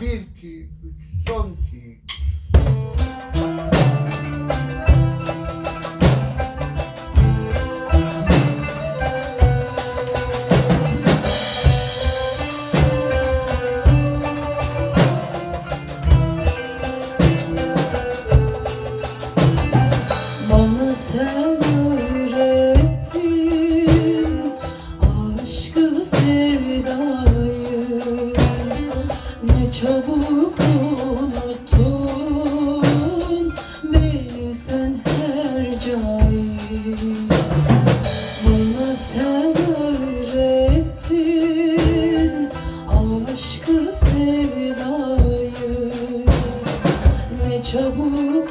1, 2, 3, son 2, çabuk unuttun beni sen her Bana sen öğrettin sevdayı. Ne çabuk